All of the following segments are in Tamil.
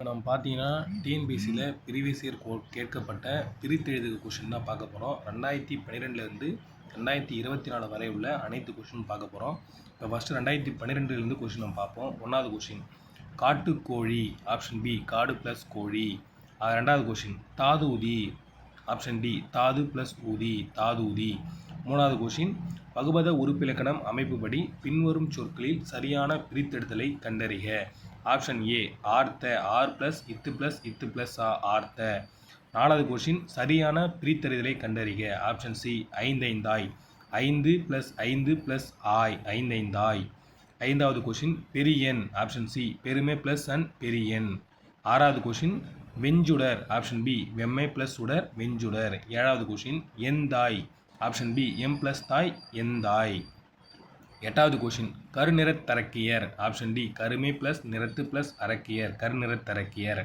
இப்போ நம்ம பார்த்தீங்கன்னா டிஎன்பிசியில் ப்ரீவியஸ் இயர் கோ கேட்கப்பட்ட பிரித்தெழுதுக கொஷின் தான் பார்க்க போகிறோம் ரெண்டாயிரத்தி பன்னிரெண்டுலேருந்து ரெண்டாயிரத்தி இருபத்தி நாலு வரை உள்ள அனைத்து கொஷின் பார்க்க போகிறோம் இப்போ ஃபஸ்ட்டு ரெண்டாயிரத்தி பன்னிரெண்டுலேருந்து கொஷின் நம்ம பார்ப்போம். ஒன்றாவது கொஷின் காட்டுக்கோழி ஆப்ஷன் பி காடு ப்ளஸ் கோழி. அது ரெண்டாவது கொஷின் தாது ஊதி ஆப்ஷன் டி தாது ப்ளஸ் ஊதி தாது ஊதி. மூணாவது கொஷின் பகுபத உறுப்பிலக்கணம் அமைப்புப்படி பின்வரும் சொற்களில் சரியான பிரித்தெடுத்தலை கண்டறிக. ஆப்ஷன் ஏ ஆர்த்த ஆர் ப்ளஸ் இத்து ப்ளஸ் இத்து ப்ளஸ் ஆ ஆர்த்த நாலாவது கொஷின் சரியான பிரித்தறிதலை கண்டறிக. ஆப்ஷன் சி ஐந்தைந்தாய். ஐந்து ப்ளஸ் ஐந்து ப்ளஸ் ஆய் ஐந்தைந்தாய். ஐந்தாவது கொஷின் பெரியன் ஆப்ஷன் சி பெருமை ப்ளஸ் அண்ட் பெரியன் ஆறாவது கொஷின் வெஞ்சுடர். ஆப்ஷன் பி வெம்மை ப்ளஸ் உடர் வெஞ்சுடர். ஏழாவது கொஷின் எந்தாய். ஆப்ஷன் பி எம் ப்ளஸ் தாய் எந்தாய். எட்டாவது கொஷின் கருநிறத்தரக்கியர் ஆப்ஷன் டி கருமை ப்ளஸ் நிறத்து ப்ளஸ் அரக்கியர். கருநிறத்தரக்கியர்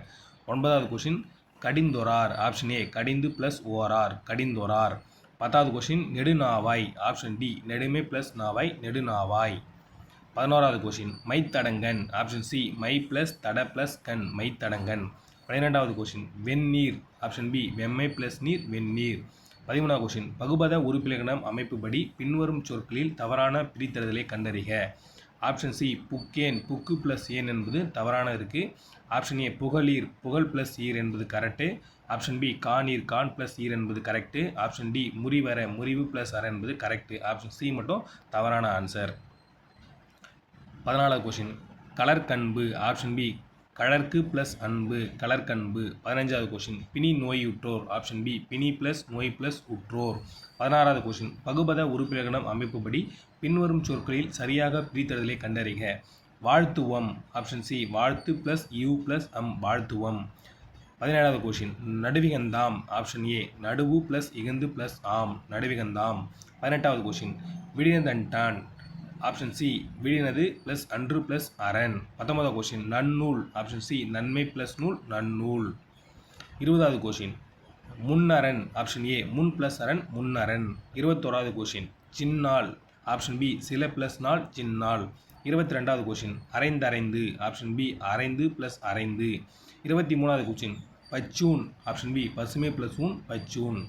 ஒன்பதாவது கொஷின் கடிந்தொரார் ஆப்ஷன் ஏ கடிந்து ப்ளஸ் ஓரார். கடிந்தொரார் பத்தாவது கொஷின் நெடுநாவாய். ஆப்ஷன் டி நெடுமை ப்ளஸ் நாவாய் நெடுநாவாய். பதினோராவது கொஷின் மைத்தடங்கன். ஆப்ஷன் சி மை ப்ளஸ் தட ப்ளஸ் கண். மைத்தடங்கன். பன்னிரெண்டாவது கொஷின் வெந்நீர். ஆப்ஷன் பி வெம்மை ப்ளஸ் நீர் வெந்நீர். பதிமூணா கொஷின் பகுபத உறுப்பிலகணம் அமைப்புப்படி பின்வரும் சொற்களில் தவறான பிரித்தறிதலை கண்டறிக. ஆப்ஷன் சி புக்கேன் புக்கு ப்ளஸ் ஏன் என்பது தவறான இருக்குது ஆப்ஷன் ஏ புகழீர். புகழ் ப்ளஸ் ஈர் என்பது கரெக்டு ஆப்ஷன் பி கானீர் கான் ப்ளஸ் ஈர் என்பது கரெக்டு ஆப்ஷன் டி முறிவர. முறிவு ப்ளஸ் அர என்பது கரெக்டு ஆப்ஷன் சி மட்டும் தவறான ஆன்சர் பதினாலாவது கொஷின் கலர் கண்பு. ஆப்ஷன் பி கழற்கு ப்ளஸ் அன்பு கலர்கண்பு பதினஞ்சாவது கொஷின் பிணி நோயுற்றோர் ஆப்ஷன் பி பிணி ப்ளஸ் நோய் ப்ளஸ் உற்றோர். பதினாறாவது கொஷின் பகுபத உறுப்பிலக்கணம் அமைப்புப்படி பின்வரும் சொற்களில் சரியாக பிரித்தறிதலை கண்டறிக. வாழ்த்துவம். ஆப்ஷன் சி வாழ்த்து ப்ளஸ் யூ ப்ளஸ் அம் வாழ்த்துவம். பதினேழாவது கொஷின் நடுவிகந்தாம். ஆப்ஷன் ஏ நடுவு ப்ளஸ் இகந்து ப்ளஸ் ஆம். நடுவிகந்தாம். பதினெட்டாவது கொஷின் விடியந்தன்டான் ஆப்ஷன் சி விடினது ப்ளஸ் அன்று ப்ளஸ் அரண். பத்தொன்பதாவது கொஷின் நன்னூல். ஆப்ஷன் சி நன்மை ப்ளஸ் நூல் நன்னூல். இருபதாவது கொஷின் முன்னரண். ஆப்ஷன் ஏ முன் ப்ளஸ் அரண் முன்னரண். இருபத்தோராவது கொஷின் சின்னாள் ஆப்ஷன் பி சில ப்ளஸ் நாள் சின்னாள் இருபத்தி ரெண்டாவது கொஷின் அரைந்தரைந்து ஆப்ஷன் பி அரைந்து ப்ளஸ் அரைந்து. இருபத்தி மூணாவது கொஷின் பச்சூன். ஆப்ஷன் பி பசுமை ப்ளஸ் ஊன் பச்சூன்.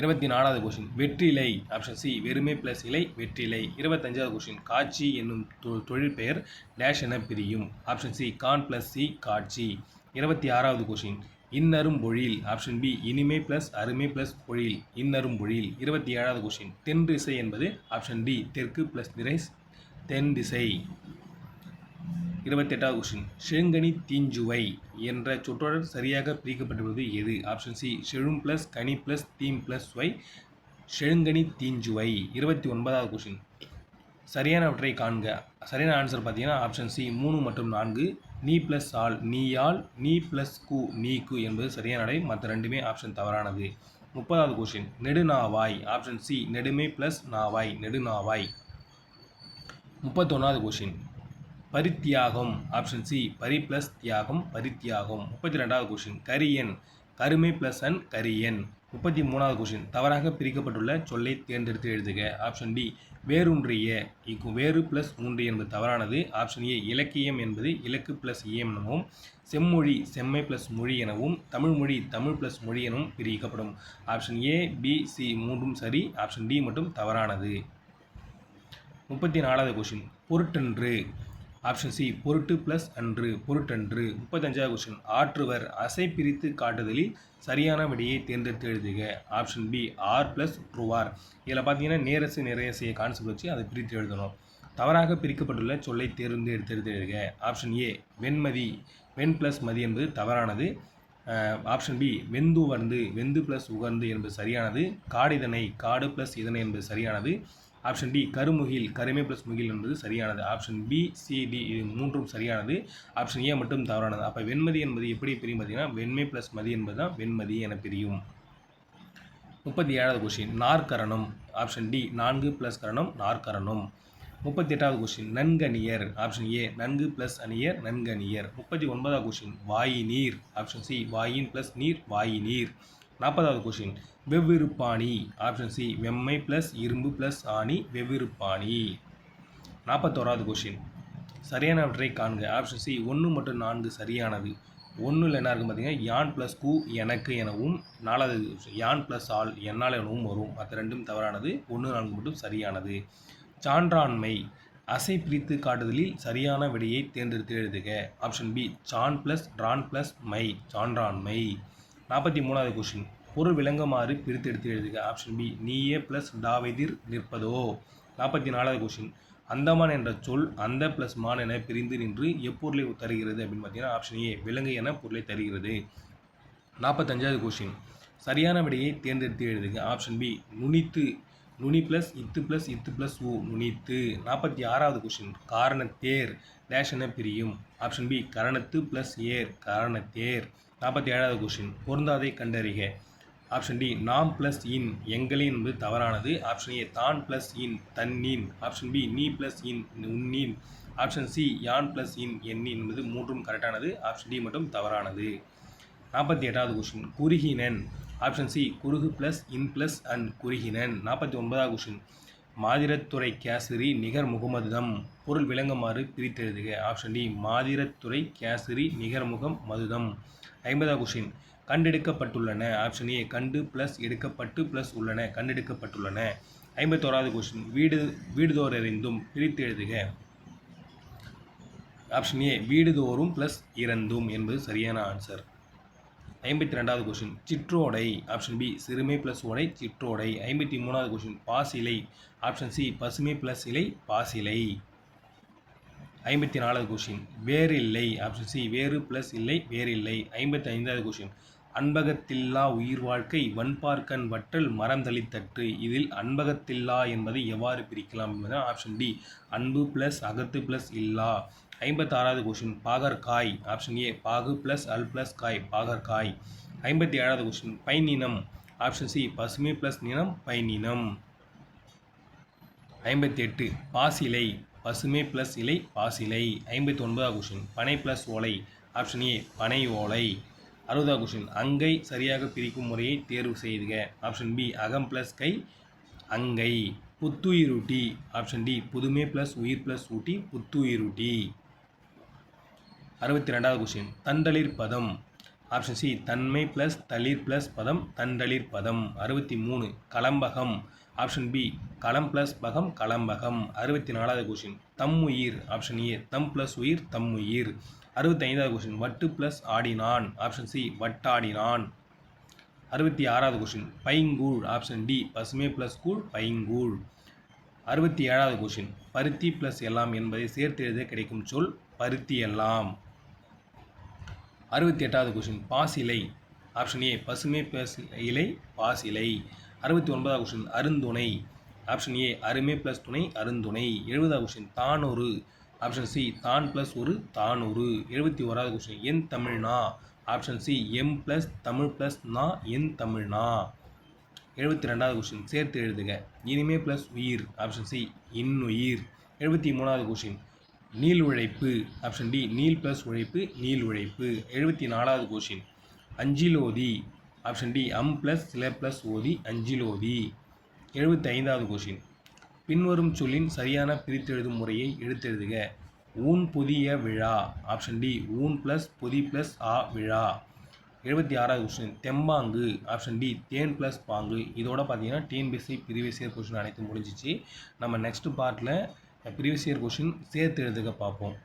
இருபத்தி நாலாவது கொஷின் வெற்றிலை ஆப்ஷன் சி வெறுமை ப்ளஸ் இலை வெற்றிலை. இருபத்தஞ்சாவது கொஷின் காட்சி என்னும் தொ தொழில் பெயர் டேஷ் என பிரியும். ஆப்ஷன் சி கான் ப்ளஸ் சி காட்சி. இருபத்தி ஆறாவது கொஷின் இன்னரும் பொழில். ஆப்ஷன் பி இனிமை ப்ளஸ் அருமை ப்ளஸ் பொழில். இன்னரும் பொழில். இருபத்தி ஏழாவது கொஷின் தென் திசை என்பது ஆப்ஷன் டி தெற்கு ப்ளஸ் திரை தென் திசை. இருபத்தெட்டாவது கொஸ்டின் செழுங்கனி தீஞ்சுவை என்ற சொற்றொடர் சரியாக பிரிக்கப்பட்டுள்ளது எது? ஆப்ஷன் சி செழும் ப்ளஸ் கனி ப்ளஸ் தீம் ப்ளஸ் ஒய் செழுங்கனி தீஞ்சுவை. இருபத்தி ஒன்பதாவது கொஸ்டின் சரியானவற்றை காண்க. சரியான ஆன்சர் பார்த்தீங்கன்னா ஆப்ஷன் சி மூணு மற்றும் நான்கு. நீ ப்ளஸ் ஆல் நீயால் நீ ப்ளஸ் கு நீ கு என்பது சரியான நடை மற்ற ரெண்டுமே ஆப்ஷன் தவறானது. முப்பதாவது கொஸ்டின் நெடுநாவாய். ஆப்ஷன் சி நெடுமை ப்ளஸ் நாவாய் நெடுநாவாய். முப்பத்தொன்னாவது கொஷின் பரித்தியாகம் ஆப்ஷன் சி பரி ப்ளஸ் தியாகம் பரித்தியாகம். முப்பத்தி ரெண்டாவது கொஷின் கரியன் கருமை ப்ளஸ் அன் கரியன் முப்பத்தி மூணாவது கொஷின் தவறாக பிரிக்கப்பட்டுள்ள சொல்லை தேர்ந்தெடுத்து எழுதுக. ஆப்ஷன் டி வேரூன்றிய இக்கு வேறு ப்ளஸ் ஊன்றிய என்பது தவறானது. ஆப்ஷன் ஏ இலக்கியம் என்பது இலக்கு ப்ளஸ் ஏம் எனவும் செம்மொழி செம்மை ப்ளஸ் மொழி எனவும் தமிழ்மொழி தமிழ் ப்ளஸ் மொழி எனவும் பிரிக்கப்படும். ஆப்ஷன் ஏ பி சி மூன்றும் சரி. ஆப்ஷன் டி மட்டும் தவறானது. முப்பத்தி நாலாவது கொஷின் பொருட்டன்று. ஆப்ஷன் சி பொருட்டு ப்ளஸ் அன்று பொருட்டன்று. முப்பத்தஞ்சாவது கொஸ்டின் ஆற்றுவர் அசை பிரித்து காட்டுதலில் சரியான விடையை தேர்ந்தெடுத்து எழுதுக. ஆப்ஷன் பி ஆர் ப்ளஸ் ட்ரூவார். இதில் பார்த்தீங்கன்னா நேரசு நிறையசைய கான்செப்ட் வச்சு அதை பிரித்து எழுதணும். தவறாக பிரிக்கப்பட்டுள்ள சொல்லை தேர்ந்து எடுத்து எடுத்து எழுதுக. ஆப்ஷன் ஏ வெண்மதி. வெண் ப்ளஸ் மதி என்பது தவறானது. ஆப்ஷன் பி வெந்து உகர்ந்து. வெந்து ப்ளஸ் உகர்ந்து என்பது சரியானது. காடிதனை காடு ப்ளஸ் இதனை என்பது சரியானது. ஆப்ஷன் டி கருமுகில் கருமை ப்ளஸ் முகில் என்பது சரியானது. ஆப்ஷன் பி சி டி இது மூன்றும் சரியானது. ஆப்ஷன் ஏ மட்டும் தவறானது. அப்போ வெண்மதி என்பது எப்படி பிரியும் பார்த்தீங்கன்னா வெண்மை ப்ளஸ் மதி என்பது தான் வெண்மதி என பிரியும். முப்பத்தி ஏழாவது கொஸ்டின் நாற்கரணம். ஆப்ஷன் டி நான்கு ப்ளஸ் கரணம் நாற்கரணம். முப்பத்தி எட்டாவது கொஸ்டின் நன்கணியர். ஆப்ஷன் ஏ நன்கு ப்ளஸ் அணியர் நன்கணியர். முப்பத்தி ஒன்பதாவது கொஸ்டின் வாயி நீர் ஆப்ஷன் சி வாயின் ப்ளஸ் நீர் வாயி நீர் நாற்பதாவது கொஷின் வெவ்விருப்பாணி ஆப்ஷன் சி வெம்மை ப்ளஸ் இரும்பு ப்ளஸ் ஆணி வெவ்விருப்பாணி நாற்பத்தோராவது கொஷின் சரியானவற்றை காண்க. ஆப்ஷன் சி ஒன்று மற்றும் நான்கு சரியானது. ஒன்றில் என்ன இருக்கும் பார்த்தீங்கன்னா யான் ப்ளஸ் கு எனக்கு எனவும் நாலாவது யான் ப்ளஸ் ஆல் என்னால் எனவும் வரும். மற்ற ரெண்டும் தவறானது. ஒன்று நான்கு மட்டும் சரியானது. சான்றாண்மை. அசை பிரித்து காட்டுதலில் சரியான விடையை தேர்ந்தெடுத்து எழுதுக. ஆப்ஷன் பி சான் ப்ளஸ் ட்ரான் ப்ளஸ் மை. சான்றாண்மை. நாற்பத்தி மூணாவது கொஷின் பொருள் விளங்குமாறு பிரித்து எடுத்து எழுதுக. ஆப்ஷன் பி நீயே ப்ளஸ் டாவெதிர் நிற்பதோ? நாற்பத்தி நாலாவது கொஷின் அந்தமான் என்ற சொல் அந்த ப்ளஸ் மான் என பிரிந்து நின்று எப்பொருளை தருகிறது அப்படின்னு பார்த்தீங்கன்னா ஆப்ஷன் ஏ விலங்கு என பொருளை தருகிறது. நாற்பத்தஞ்சாவது கொஷின் சரியான விடையை தேர்ந்தெடுத்து எழுதுக. ஆப்ஷன் பி நுனித்து நுனி ப்ளஸ் இத்து ப்ளஸ் இத்து ப்ளஸ் ஊ நுனித்து. நாற்பத்தி ஆறாவது கொஷின் காரணத்தேர் டேஷ் என பிரியும். ஆப்ஷன் பி கரணத்து ப்ளஸ் ஏர் காரணத்தேர். நாற்பத்தி ஏழாவது கொஷின் பொருந்தாதை கண்டறிக. ஆப்ஷன் டி நாம் ப்ளஸ் இன் எங்களின் என்பது தவறானது. ஆப்ஷன் ஏ தான் ப்ளஸ் இன் தன்னின். ஆப்ஷன் பி நீ ப்ளஸ் இன் உன்னின். ஆப்ஷன் சி யான் ப்ளஸ் இன் எண்ணின் என்பது மூன்றும் கரெக்டானது ஆப்ஷன் டி மட்டும் தவறானது. நாற்பத்தி எட்டாவது கொஷின் குறுகினன். ஆப்ஷன் சி குறுகு ப்ளஸ் இன் ப்ளஸ் அண்ட் குறுகினன். நாற்பத்தி ஒன்பதாவது கொஷின் மாதிரத்துறை கேசரி நிகர் முகமதுதம் பொருள் விளங்குமாறு பிரித்தெழுதுக. ஆப்ஷன் டி மாதிரத்துறை கேசரி நிகர்முகம் மதுதம் ஐம்பதாவது கொஷின் கண்டெடுக்கப்பட்டுள்ளன ஆப்ஷன் ஏ கண்டு ப்ளஸ் எடுக்கப்பட்டு ப்ளஸ் உள்ளன கண்டெடுக்கப்பட்டுள்ளன ஐம்பத்தோராவது கொஷின் வீடு வீடுதோறறிந்தும் பிரித்து எழுதுக ஆப்ஷன் ஏ வீடுதோறும் ப்ளஸ் இறந்தும் என்பது சரியான ஆன்சர் ஐம்பத்தி ரெண்டாவது கொஷின் சிற்றோடை. ஆப்ஷன் பி சிறுமை ப்ளஸ் ஓடை சிற்றோடை. ஐம்பத்தி மூணாவது கொஷின் பாசிலை. ஆப்ஷன் சி பசுமை ப்ளஸ் இலை பாசிலை. ஐம்பத்தி நாலாவது கொஷின் வேறில்லை. ஆப்ஷன் சி வேறு ப்ளஸ் இல்லை வேறில்லை. ஐம்பத்தி ஐந்தாவது கொஷின் அன்பகத்தில்லா உயிர் வாழ்க்கை வன்பார்க்கன் வற்றல் மரம் தளித்தற்று இதில் அன்பகத்தில்லா என்பதை எவ்வாறு பிரிக்கலாம் என்பது ஆப்ஷன் டி அன்பு ப்ளஸ் அகத்து ப்ளஸ் இல்லா. ஐம்பத்தாறாவது கொஷின் பாகற்காய். ஆப்ஷன் ஏ பாகு ப்ளஸ் அல் ப்ளஸ் காய் பாகற்காய். ஐம்பத்தி ஏழாவது கொஷின் பைனினம் ஆப்ஷன் சி பசுமை ப்ளஸ் நினம் பைனினம் ஐம்பத்தி எட்டு பாசிலை. பசுமை ப்ளஸ் இலை பாசிலை. ஐம்பத்தி ஒன்பதாவது கொஷின் பனை ப்ளஸ் ஓலை. ஆப்ஷன் ஏ பனை ஓலை. அறுபதாவது கொஷின் அங்கை சரியாக பிரிக்கும் முறையை தேர்வு செய்துக ஆப்ஷன் பி அகம் ப்ளஸ் கை அங்கை. புத்துயிரூட்டி. ஆப்ஷன் டி புதுமை ப்ளஸ் உயிர் ப்ளஸ் ஊட்டி புத்துயிரூட்டி. அறுபத்தி ரெண்டாவது கொஷின் தண்டளிர் பதம். ஆப்ஷன் சி தன்மை ப்ளஸ் தளிர் ப்ளஸ் பதம் தண்டளிர் பதம். அறுபத்தி மூணு கலம்பகம். ஆப்ஷன் பி களம் ப்ளஸ் பகம் களம்பகம் அறுபத்தி நாலாவது கொஷின் தம் உயிர். ஆப்ஷன் ஏ தம் ப்ளஸ் உயிர் தம் உயிர். அறுபத்தைந்தாவது கொஷின் வட்டு ப்ளஸ் ஆடினான். ஆப்ஷன் சி வட்டாடினான். அறுபத்தி ஆறாவது கொஷின் பைங்கூழ். ஆப்ஷன் டி பசுமை ப்ளஸ் கூழ் பைங்கூழ். அறுபத்தி ஏழாவது கொஷின் பருத்தி ப்ளஸ் எல்லாம் என்பதை சேர்த்து எழுத கிடைக்கும் சொல் பருத்தி எல்லாம். அறுபத்தி எட்டாவது கொஷின் பாசிலை. ஆப்ஷன் ஏ பசுமை ப்ளஸ் இலை பாசிலை. அறுபத்தி ஒன்பதாவது கொஷின் அருந்துணை. ஆப்ஷன் ஏ அருமை ப்ளஸ் துணை அருந்துணை. எழுபதாவது கொஷின் தானொரு ஆப்ஷன் சி தான் ப்ளஸ் ஒரு தானூறு. எழுபத்தி ஓராவது கொஷின் என் தமிழ்னா ஆப்ஷன் சி எம் ப்ளஸ் தமிழ் ப்ளஸ் நா என் தமிழ்னா எழுபத்தி ரெண்டாவது கொஷின் சேர்த்து எழுதுக. இனிமே ப்ளஸ் உயிர். ஆப்ஷன் சி இன்னுயிர். எழுபத்தி மூணாவது கொஷின் நீள் உழைப்பு ஆப்ஷன் டி நீல் ப்ளஸ் உழைப்பு நீள் உழைப்பு. எழுபத்தி நாலாவது கொஷின் அஞ்சிலோதி ஆப்ஷன் டி அம் ப்ளஸ் சில ப்ளஸ் ஓதி அஞ்சிலோதி. எழுபத்தி ஐந்தாவது கொஷின் பின்வரும் சொல்லின் சரியான பிரித்தெழுதும் முறையை எடுத்தெழுதுக. ஊன் புதிய விழா ஆப்ஷன் டி ஊன் ப்ளஸ் பொதி ப்ளஸ் ஆ விழா. எழுபத்தி ஆறாவது கொஸ்டின் தெம்பாங்கு ஆப்ஷன் டி தேன் ப்ளஸ் பாங்கு. இதோட பார்த்தீங்கன்னா டிஎன்பிஎஸ்சி ப்ரீவியஸ் இயர் கொஷின் அனைத்து முடிஞ்சிச்சு. நம்ம நெக்ஸ்ட் பார்ட்டில் ப்ரீவியஸ் இயர் கொஷின் சேர்த்து எழுதுக பார்ப்போம்.